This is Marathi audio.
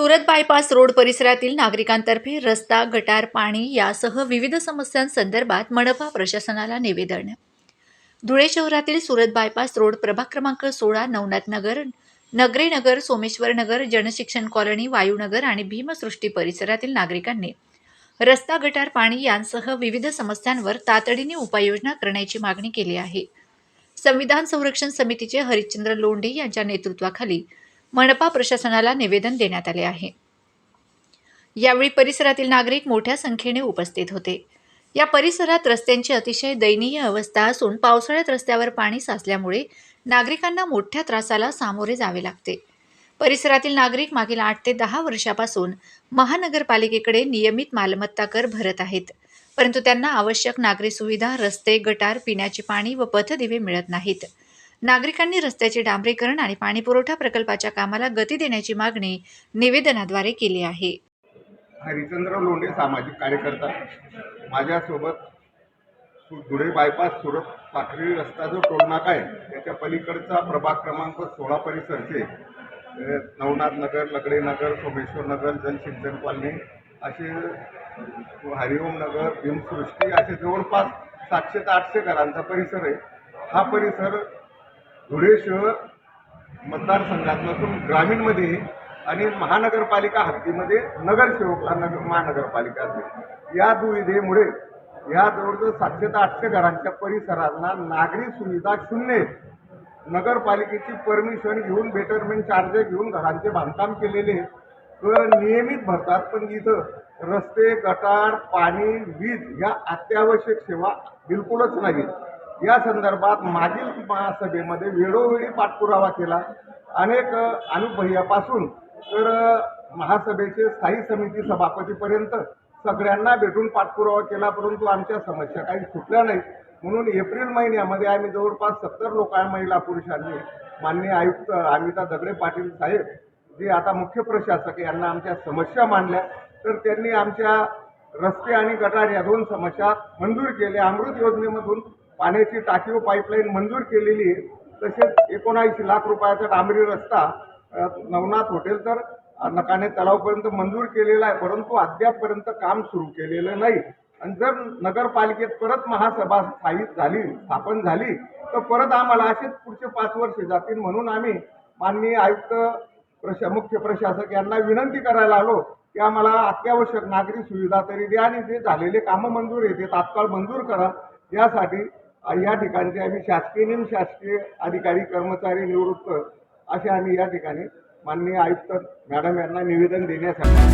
सुरत बायपास रोड परिसरातील नागरिकांतर्फे रस्ता गटार पाणी यासह विविध समस्यांसंदर्भात मनपा प्रशासनाला निवेदन. धुळे शहरातील सुरत बायपास रोड प्रभाग क्रमांक सोळा नवनाथ नगर नगरे नगर सोमेश्वर नगर जनशिक्षण कॉलनी वायुनगर आणि भीमसृष्टी परिसरातील नागरिकांनी रस्ता गटार पाणी यांसह विविध समस्यांवर तातडीने उपाययोजना करण्याची मागणी केली आहे. संविधान संरक्षण समितीचे हरिश्चंद्र लोंढे यांच्या नेतृत्वाखाली मनपा प्रशासनाला निवेदन देण्यात आले आहे. यावेळी परिसरातील नागरिक मोठ्या संख्येने उपस्थित होते. या परिसरात रस्त्यांची अतिशय दयनीय अवस्था असून पावसाळ्यात रस्त्यावर पाणी साचल्यामुळे नागरिकांना मोठ्या त्रासाला सामोरे जावे लागते. परिसरातील नागरिक मागील आठ ते दहा वर्षापासून महानगरपालिकेकडे नियमित मालमत्ता कर भरत आहेत. परंतु त्यांना आवश्यक नागरी सुविधा रस्ते गटार पिण्याचे पाणी व पथदिवे मिळत नाहीत. नागरिकांनी रस्त्याचे डांबरीकरण आणि पाणीपुरवठा प्रकल्पाच्या कामाला गती देण्याची मागणी निवेदनाद्वारे केली आहे. हरिचंद्र लोंढे सामाजिक कार्यकर्ता. माझ्यासोबत धुळे बायपास सुरत साखरी रस्ता जो टोलनाका आहे त्याच्या पलीकडचा प्रभाग क्रमांक सोळा परिसरचे नवनाथ नगर लगडे नगर सोमेश्वर नगर जलसिंचन कॉलनी असे हरिओम नगर भीमसृष्टी असे जवळपास सातशे ते आठशे घरांचा परिसर आहे. हा परिसर धुळे शहर मतदारसंघात ग्रामीणमध्ये आणि महानगरपालिका हद्दीमध्ये नगरसेवकला नगर महानगरपालिका असेल या दुविधेमुळे या जवळजवळ सातशे ते आठशे घरांच्या परिसरांना नागरी सुविधा शून्य आहेत. नगरपालिकेची परमिशन घेऊन बेटरमेंट चार्ज घेऊन घरांचे बांधकाम केलेले कर नियमित भरतात पण इथं रस्ते गटार पाणी वीज या अत्यावश्यक सेवा बिलकुलच नाहीत. या संदर्भात मागील महासभेमध्ये वेळोवेळी पाठपुरावा केला. अनेक अनुभयापासून अनुभय्यापासून तर महासभेचे स्थायी समिती सभापतीपर्यंत सगळ्यांना भेटून पाठपुरावा केला परंतु आमच्या समस्या काही सुटल्या नाहीत. म्हणून एप्रिल महिन्यामध्ये आम्ही जवळपास सत्तर लोक महिला पुरुषांनी माननीय आयुक्त अमिता दगडे पाटील साहेब जे आता मुख्य प्रशासक यांना आमच्या समस्या मांडल्या. तर त्यांनी आमच्या रस्ते आणि गटार या दोन समस्या मंजूर केल्या. अमृत योजनेमधून पाण्याची टाकी पाईपलाईन मंजूर केलेली तसेच एकोणऐंशी लाख रुपयाचा डांबरी रस्ता नवनाथ हॉटेल तर नकाने तलावपर्यंत मंजूर केलेला आहे. परंतु अद्यापपर्यंत काम सुरू केलेलं नाही. आणि जर नगरपालिकेत परत महासभा स्थायित झाली स्थापन झाली तर परत आम्हाला असेच पुढचे पाच वर्ष जातील म्हणून आम्ही माननीय आयुक्त प्रशा मुख्य प्रशासक यांना विनंती करायला आलो की आम्हाला अत्यावश्यक नागरी सुविधा तरी द्या आणि जे झालेले कामं मंजूर आहे ते तात्काळ मंजूर करा यासाठी या ठिकाणचे आम्ही शासकीय शासकीय अधिकारी कर्मचारी निवृत्त असे आम्ही या ठिकाणी माननीय आयुक्त मॅडम यांना निवेदन देण्यासाठी